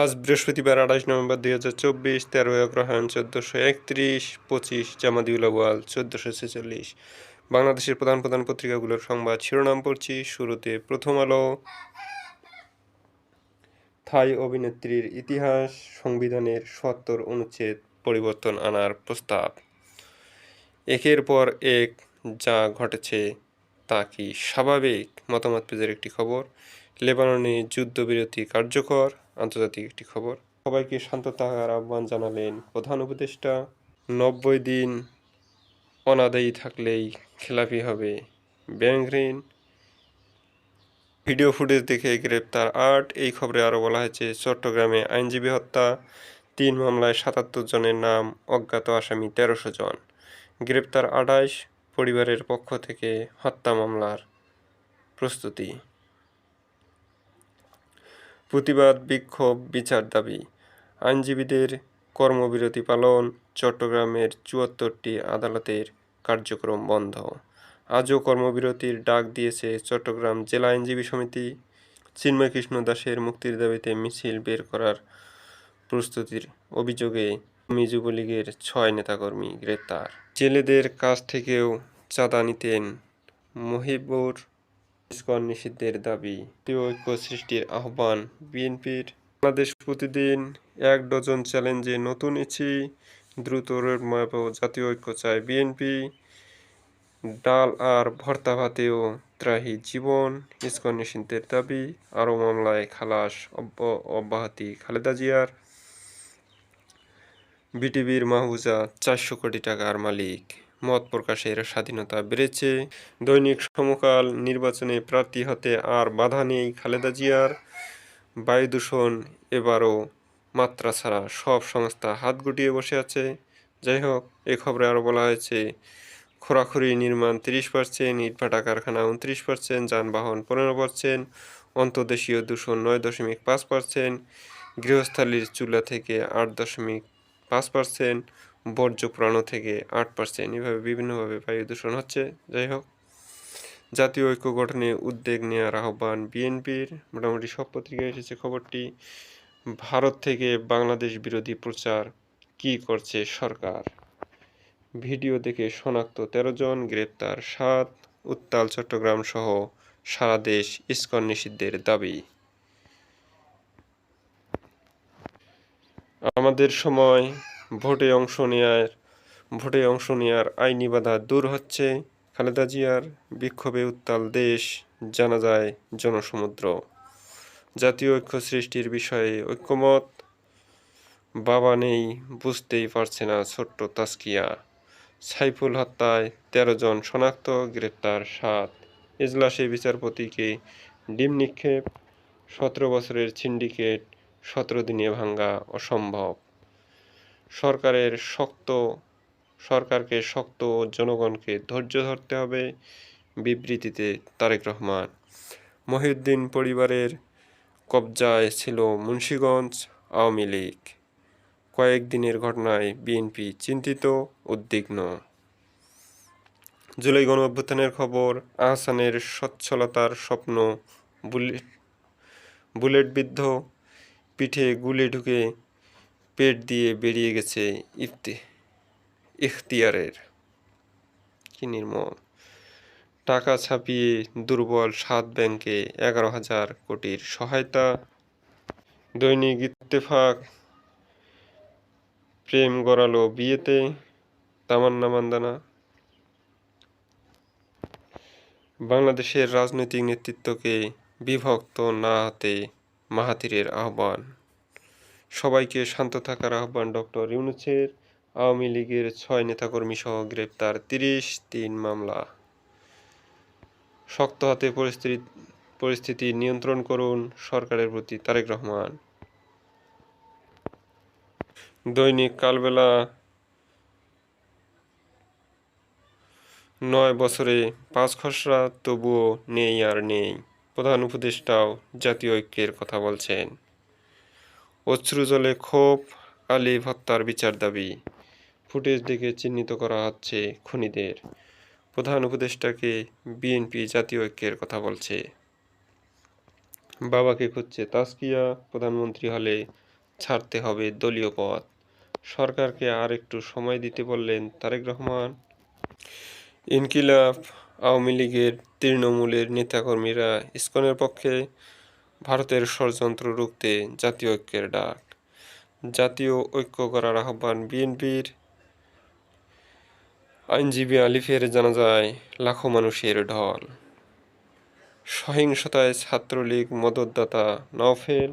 আজ বৃহস্পতিবার আঠাশ নভেম্বর দুই হাজার চব্বিশ, তেরোই অগ্রহায়ণ চোদ্দোশো একত্রিশ, পঁচিশ জামাদিউল আওয়াল চোদ্দোশো ছেচল্লিশ। বাংলাদেশের প্রধান প্রধান পত্রিকাগুলোর সংবাদ শিরোনাম পড়ছি। শুরুতে প্রথম আলো। থাই অভিনেত্রীর ইতিহাস, সংবিধানের সত্তর অনুচ্ছেদ, পরিবর্তন আনার প্রস্তাব। একের পর এক যা ঘটেছে তা কি স্বাভাবিক? মতামত পেজের একটি খবর। লেবাননে যুদ্ধবিরতি কার্যকর। আন্তর্জাতিক একটি খবর। সবাইকে শান্ত থাকার আহ্বান জানালেন প্রধান উপদেষ্টা। নব্বই দিন অনাদায়ী থাকলেই খেলাপি হবে। ব্যাংক ঋণ ভিডিও ফুটেজ দেখে গ্রেপ্তার আট। এই খবরে আরও বলা হয়েছে, চট্টগ্রামে আইনজীবী হত্যা। তিন মামলায় সাতাত্তর জনের নাম অজ্ঞাত আসামি তেরোশো জন। গ্রেপ্তার আঠাইশ পরিবারের পক্ষ থেকে হত্যা মামলার প্রস্তুতি। প্রতিবাদ, বিক্ষোভ, বিচার দাবি। আইনজীবীদের কর্মবিরতি পালন চট্টগ্রামের চুয়াত্তরটি আদালতের কার্যক্রম বন্ধ। আজও কর্মবিরতির ডাক দিয়েছে চট্টগ্রাম জেলা আইনজীবী সমিতি। চিন্ময় কৃষ্ণ দাসের মুক্তির দাবিতে মিছিল বের করার প্রস্তুতির অভিযোগে যুবলীগের ছয় নেতাকর্মী গ্রেপ্তার। জেলেদের কাছ থেকেও চাঁদা নিতেন মহিবুর ইস্কন নিষিদ্ধের দাবি। ঐক্য সৃষ্টির আহ্বান বিএনপির। বাংলাদেশ প্রতিদিন এক ডজন চ্যালেঞ্জে নতুন ইচি দ্রুত রোডম্যাপ ও জাতীয় ঐক্য চায় বিএনপি। ডাল আর ভর্তা ভাতেও ত্রাহি জীবন, ইস্কন নিষিদ্ধের দাবি, আরও মামলায় খালাস অব্য- অব্যাহতি খালেদা জিয়ার। বিটিভির মাহবুজা চারশো কোটি টাকার মালিক। মত প্রকাশের স্বাধীনতা বেড়েছে। দৈনিক সমকাল নির্বাচনে প্রার্থী হতে আর বাধা নেই খালেদা জিয়ার। বায়ু দূষণ এবারও মাত্রা ছাড়া সব সংস্থা হাত গুটিয়ে বসে আছে। যাই হোক, এ খবরে আরও বলা হয়েছে, খোরাখুরি নির্মাণ তিরিশ পার্সেন্ট, ইটভাটা কারখানা উনত্রিশ পার্সেন্ট, যানবাহন পনেরো পার্সেন্ট, অন্তর্দেশীয় দূষণ নয় দশমিক পাঁচ পার্সেন্ট, গৃহস্থালির চুলা থেকে আট দশমিক পাঁচ পার্সেন্ট বর্জ্য প্রাণ থেকে আট পার্সেন্ট এভাবে বিভিন্নভাবে বায়ু দূষণ হচ্ছে। যাই হোক, জাতীয় ঐক্য গঠনে উদ্যোগ নেওয়ার আহ্বান বিএনপির। মোটামুটি সব পত্রিকায় এসেছে খবরটি। ভারত থেকে বাংলাদেশ বিরোধী প্রচার কি করছে সরকার? ভিডিও দেখে শনাক্ত তেরো জন, গ্রেপ্তার সাত, উত্তাল চট্টগ্রাম সহ সারা দেশ ইস্কন নিষিদ্ধের দাবি। আমাদের সময় ভোটে অংশ নেয়ার, ভোটে অংশ নেয়ার আইনি বাধা দূর হচ্ছে। খালেদা জিয়ার বিক্ষোভে উত্তাল দেশ, জানা যায় জনসমুদ্র। জাতীয় ঐক্য সৃষ্টির বিষয়ে ঐক্যমত বাবা নেই, বুঝতেই পারছে না ছোট্ট তাস্কিয়া সাইফুল হত্যায় তেরো জন শনাক্ত, গ্রেপ্তার সাত। এজলাসে বিচারপতিকে ডিম নিক্ষেপ, সতেরো বছরের সিন্ডিকেট সতেরো দিনে ভাঙ্গা অসম্ভব। সরকারের শক্ত, সরকারকে শক্ত জনগণকে ধৈর্য ধরতে হবে। বিবৃতিতে তারেক রহমান, মহিউদ্দিন পরিবারের কবজায় ছিল মুন্সীগঞ্জ আওয়ামী লীগ। কয়েকদিনের ঘটনায় বিএনপি চিন্তিত, উদ্বিগ্ন। জুলাই গণ অভ্যুত্থানের খবর, আহসানের সচ্ছলতার স্বপ্ন, বুলেট বুলেটবিদ্ধ পিঠে গুলি ঢুকে পেট দিয়ে বেরিয়ে গেছে ইফতি, ইখতিয়ারের। কি নির্মম। টাকা ছাপিয়ে দুর্বল সাত ব্যাংকে এগারো হাজার কোটির সহায়তা, দৈনিক ইত্তেফাক, প্রেম গড়ালো বিয়েতে তামান্না মান্দানা। বাংলাদেশের রাজনৈতিক নেতৃত্বকে বিভক্ত না হতে মাহাতিরের আহ্বান। সবাইকে শান্ত থাকার আহ্বান ডক্টর ইউনুসের। আওয়ামী লীগের ছয় নেতাকর্মী সহ গ্রেপ্তার তিরিশ, তিন মামলা। শক্ত হাতে পরিস্থিতি পরিস্থিতি নিয়ন্ত্রণ করুন সরকারের প্রতি তারেক রহমান। দৈনিক কালবেলা নয় বছরে পাঁচ খসড়া তবুও নেই আর নেই। প্রধান উপদেষ্টাও জাতীয় ঐক্যের কথা বলছেন। অশ্রুজলে ক্ষোভ আলী হত্যার বিচার দাবি। ফুটেজ দেখে চিহ্নিত করা হচ্ছে খুনিদের। প্রধান উপদেষ্টাকে বিএনপি জাতীয় ঐক্যের কথা বলছে। বাবাকে খুঁজছে তাস্কিয়া প্রধানমন্ত্রী হলে ছাড়তে হবে দলীয় পথ। সরকারকে আর একটু সময় দিতে বললেন তারেক রহমান। ইনকিলাব, আওয়ামী লীগের তৃণমূলের নেতাকর্মীরা ইস্কনের পক্ষে ভারতের ষড়যন্ত্র রুখতে জাতীয় ঐক্যের ডাক। জাতীয় ঐক্য করার আহ্বান বিএনপির। আইনজীবী আলিফের জানা যায় লাখো মানুষের ঢল। সহিংসতায় ছাত্রলীগ মদতদাতা নওফেল।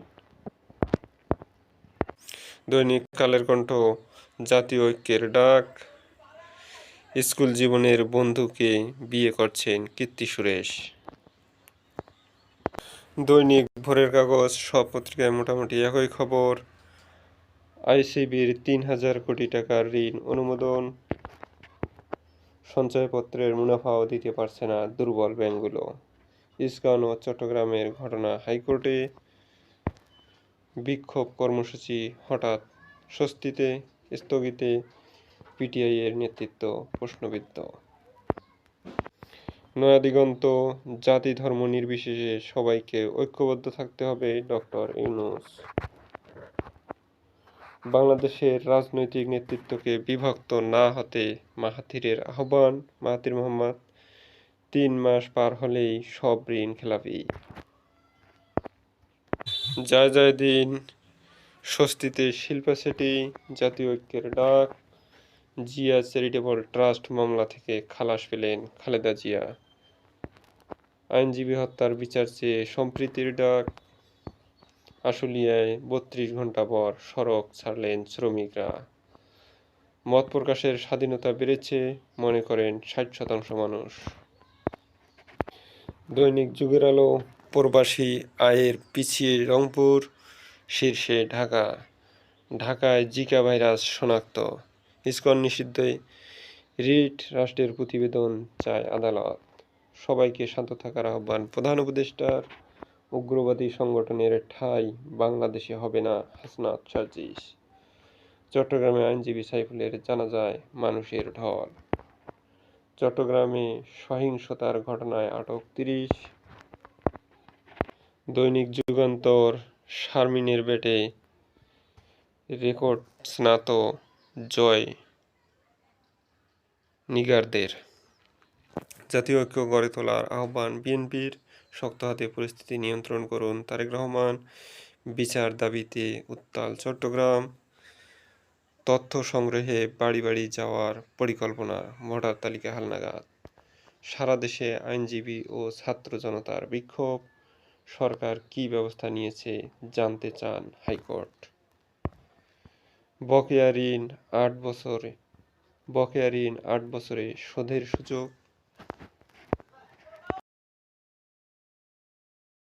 দৈনিক কালের কণ্ঠ, জাতীয় ঐক্যের ডাক। স্কুল জীবনের বন্ধুকে বিয়ে করছেন কীর্তি সুরেশ। দৈনিক ভোরের কাগজ সব পত্রিকায় মোটামুটি একই খবর। আইসিবির তিন হাজার কোটি টাকার ঋণ অনুমোদন। সঞ্চয়পত্রের মুনাফাও দিতে পারছে না দুর্বল ব্যাংকগুলো। ইস্কন ও চট্টগ্রামের ঘটনা হাইকোর্টে। বিক্ষোভ কর্মসূচি হঠাৎ স্বস্তিতে স্থগিতে পিটিআইয়ের নেতৃত্ব প্রশ্নবিদ্ধ। নয়াদিগন্ত জাতি ধর্ম নির্বিশেষে সবাইকে ঐক্যবদ্ধ থাকতে হবে, ডক্টর ইউনুস। বাংলাদেশের রাজনৈতিক নেতৃত্বকে বিভক্ত না হতে মাহাথিরের আহ্বান, মাহাথির মোহাম্মদ, তিন মাস পার হলেই সব ঋণ খেলাপি। জয় জয় দিন, স্বস্তিতে শিল্পা সেটি জাতীয় ঐক্যের ডাক। জিয়া চ্যারিটেবল ট্রাস্ট মামলা থেকে খালাস পেলেন খালেদা জিয়া। আইনজীবী হত্যার বিচার চেয়ে সম্প্রীতির ডাক আশুলিয়ায় বত্রিশ ঘণ্টা পর সড়ক ছাড়লেন শ্রমিকরা। মত প্রকাশের স্বাধীনতা বেড়েছে, মনে করেন ষাট শতাংশ মানুষ। দৈনিক যুগের আলো, প্রবাসী আয়ের পিছিয়ে রংপুর, শীর্ষে ঢাকা। ঢাকায় জিকা ভাইরাস শনাক্ত। ইস্কন নিষিদ্ধে রিট রাষ্ট্রের প্রতিবেদন চায় আদালত। সবাইকে শান্ত থাকার আহ্বান। প্রধান উপদেষ্টার উগ্রবাদী সংগঠনের ঠাই বাংলাদেশে হবে না, হাসনাত সার্জিস। চট্টগ্রামে আইনজীবী সাইফুলের জানা যায় মানুষের ঢল। চট্টগ্রামে সহিংসতার ঘটনায় আটক তিরিশ। দৈনিক যুগান্তর শারমিনের বেটে রেকর্ড স্নাত। জয় নিগারদের। জাতীয় ঐক্য গড়ে তোলার আহ্বান বিএনপির শক্ত হাতে পরিস্থিতি নিয়ন্ত্রণ করুন তারেক রহমান। বিচার দাবিতে উত্তাল চট্টগ্রাম। তথ্য সংগ্রহে বাড়ি বাড়ি যাওয়ার পরিকল্পনা, ভোটার তালিকা হালনাগাদ। সারা দেশে আইনজীবী ও ছাত্র জনতার বিক্ষোভ। সরকার কী ব্যবস্থা নিয়েছে জানতে চান হাইকোর্ট। বকেয়া ঋণ আট বছরে বকেয়া ঋণ আট বছরে শোধের সুযোগ